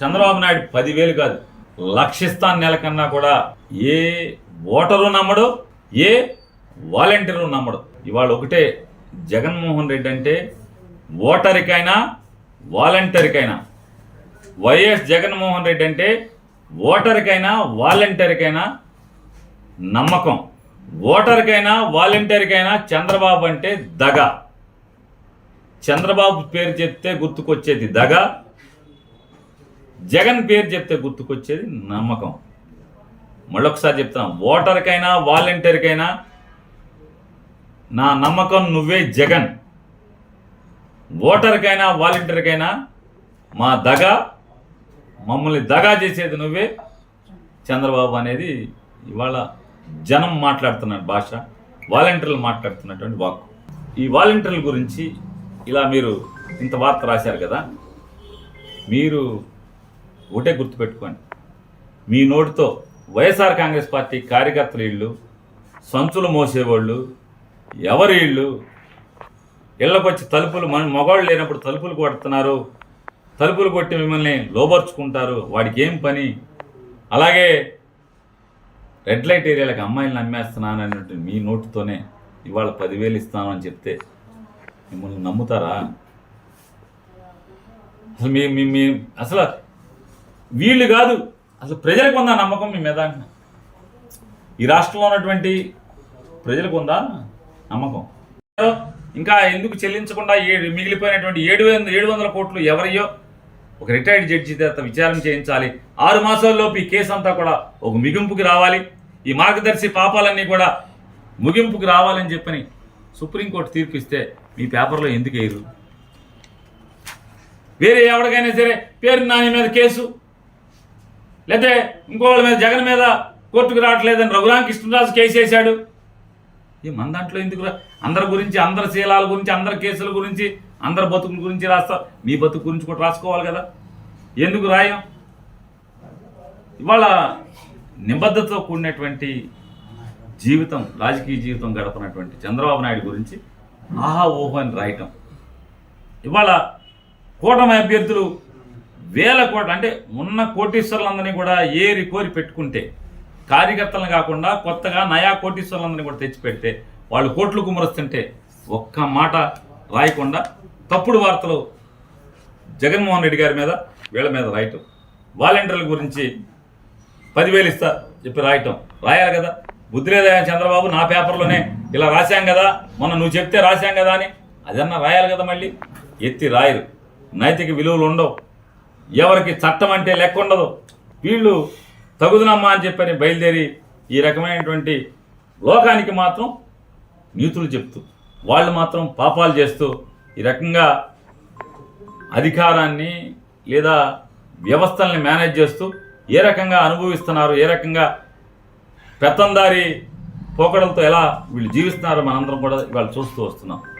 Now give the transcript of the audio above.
చంద్రబాబు నాయుడు పదివేలు కాదు లక్షిస్తాన్ నెల కన్నా కూడా ఏ ఓటరు నమ్మడు ఏ వాలంటీరు నమ్మడు. ఇవాళ ఒకటే జగన్మోహన్ రెడ్డి అంటే ఓటరికైనా వాలంటీర్కైనా. వైఎస్ జగన్మోహన్ రెడ్డి అంటే ఓటరికైనా వాలంటీర్కైనా నమ్మకం. ఓటర్కైనా వాలంటీర్కైనా చంద్రబాబు అంటే దగ. చంద్రబాబు పేరు చెప్తే గుర్తుకొచ్చేది దగ. జగన్ పేరు చెప్తే గుర్తుకొచ్చేది నమ్మకం. మళ్ళొకసారి చెప్తాను ఓటర్కైనా వాలంటీర్కైనా నా నమ్మకం నువ్వే జగన్. ఓటర్కైనా వాలంటీర్కైనా మా దగ మమ్మల్ని దగా చేసేది నువ్వే. చంద్రబాబు అనేది ఇవాళ జనం మాట్లాడుతున్న భాష వాలంటీర్లు మాట్లాడుతున్నటువంటి వాక్కు. ఈ వాలంటీర్ల గురించి ఇలా మీరు ఇంత వార్త రాశారు కదా మీరు ఒకటే గుర్తుపెట్టుకోండి. మీ నోటితో వైఎస్ఆర్ కాంగ్రెస్ పార్టీ కార్యకర్తలు ఇళ్ళు సంచులు మోసేవాళ్ళు ఎవరి ఇళ్ళు ఇళ్ళకొచ్చి తలుపులు మన మగవాళ్ళు లేనప్పుడు తలుపులు కొడుతున్నారు తలుపులు కొట్టి మిమ్మల్ని లోబర్చుకుంటారు వాడికి ఏం పని? అలాగే రెడ్ లైట్ ఏరియాలకు అమ్మాయిలను అమ్మేస్తున్నాను అన్నట్టు మీ నోటుతోనే ఇవాళ పదివేలు ఇస్తాను అని చెప్తే మిమ్మల్ని నమ్ముతారా? అసలు మీ మీ అసలు వీళ్ళు కాదు. అసలు ప్రజలకు ఉందా నమ్మకం మీ మీద అంటున్నా. ఈ రాష్ట్రంలో ఉన్నటువంటి ప్రజలకు ఉందా నమ్మకం? ఇంకా ఎందుకు చెల్లించకుండా ఏడు మిగిలిపోయినటువంటి ఏడు ఏడు వందల కోట్లు ఎవరియో ఒక రిటైర్డ్ జడ్జి చేత విచారణ చేయించాలి. ఆరు మాసాల్లోపు ఈ కేసు అంతా కూడా ఒక ముగింపుకి రావాలి. ఈ మార్గదర్శి పాపాలన్నీ కూడా ముగింపుకి రావాలని చెప్పని సుప్రీంకోర్టు తీర్పు ఇస్తే మీ పేపర్లో ఎందుకు వేయరు? వేరే ఎవరికైనా సరే పేరు నాని మీద కేసు లేకపోతే ఇంకోళ్ళ మీద జగన్ మీద కోర్టుకు రావట్లేదని రఘురామ కృష్ణరాజు కేసు వేశాడు. ఏ మన దాంట్లో ఎందుకు రా? అందరి గురించి అందరి శీలాల గురించి అందరి కేసుల గురించి అందరి బతుకుల గురించి రాస్తారు మీ బతుకు గురించి కూడా రాసుకోవాలి కదా. ఎందుకు రాయం? ఇవాళ నిబద్ధతతో కూడినటువంటి జీవితం రాజకీయ జీవితం గడపనటువంటి చంద్రబాబు నాయుడు గురించి ఆహా ఓహో అని రాయటం. ఇవాళ కూటమి అభ్యర్థులు వేల కోట్ల అంటే ఉన్న కోటీశ్వరులందరినీ కూడా ఏరి కోరి పెట్టుకుంటే కార్యకర్తలను కాకుండా కొత్తగా నయా కోటీశ్వరులందరినీ కూడా తెచ్చిపెడితే వాళ్ళు కోట్లు కుమరుస్తుంటే ఒక్క మాట రాయకుండా తప్పుడు వార్తలు జగన్మోహన్ రెడ్డి గారి మీద వీళ్ళ మీద రాయటం. వాలంటీర్ల గురించి పదివేలు ఇస్తా చెప్పి రాయటం. రాయాలి కదా. బుద్ధిలేదా చంద్రబాబు నా పేపర్లోనే ఇలా రాశాం కదా మొన్న నువ్వు చెప్తే రాశాం కదా అని అదన్నా రాయాలి కదా మళ్ళీ. ఎత్తి రాయరు. నైతిక విలువలు ఉండవు. ఎవరికి చట్టం అంటే లెక్క ఉండదు. వీళ్ళు తగుదనమ్మా అని చెప్పని బయలుదేరి ఈ రకమైనటువంటి లోకానికి మాత్రం నీతులు చెప్తూ వాళ్ళు మాత్రం పాపాలు చేస్తూ ఈ రకంగా అధికారాన్ని లేదా వ్యవస్థల్ని మేనేజ్ చేస్తూ ఏ రకంగా అనుభవిస్తున్నారు ఏ రకంగా పెత్తందారి పోకడలతో ఎలా వీళ్ళు జీవిస్తున్నారో మనందరం కూడా ఇవాళ చూస్తూ వస్తున్నాం.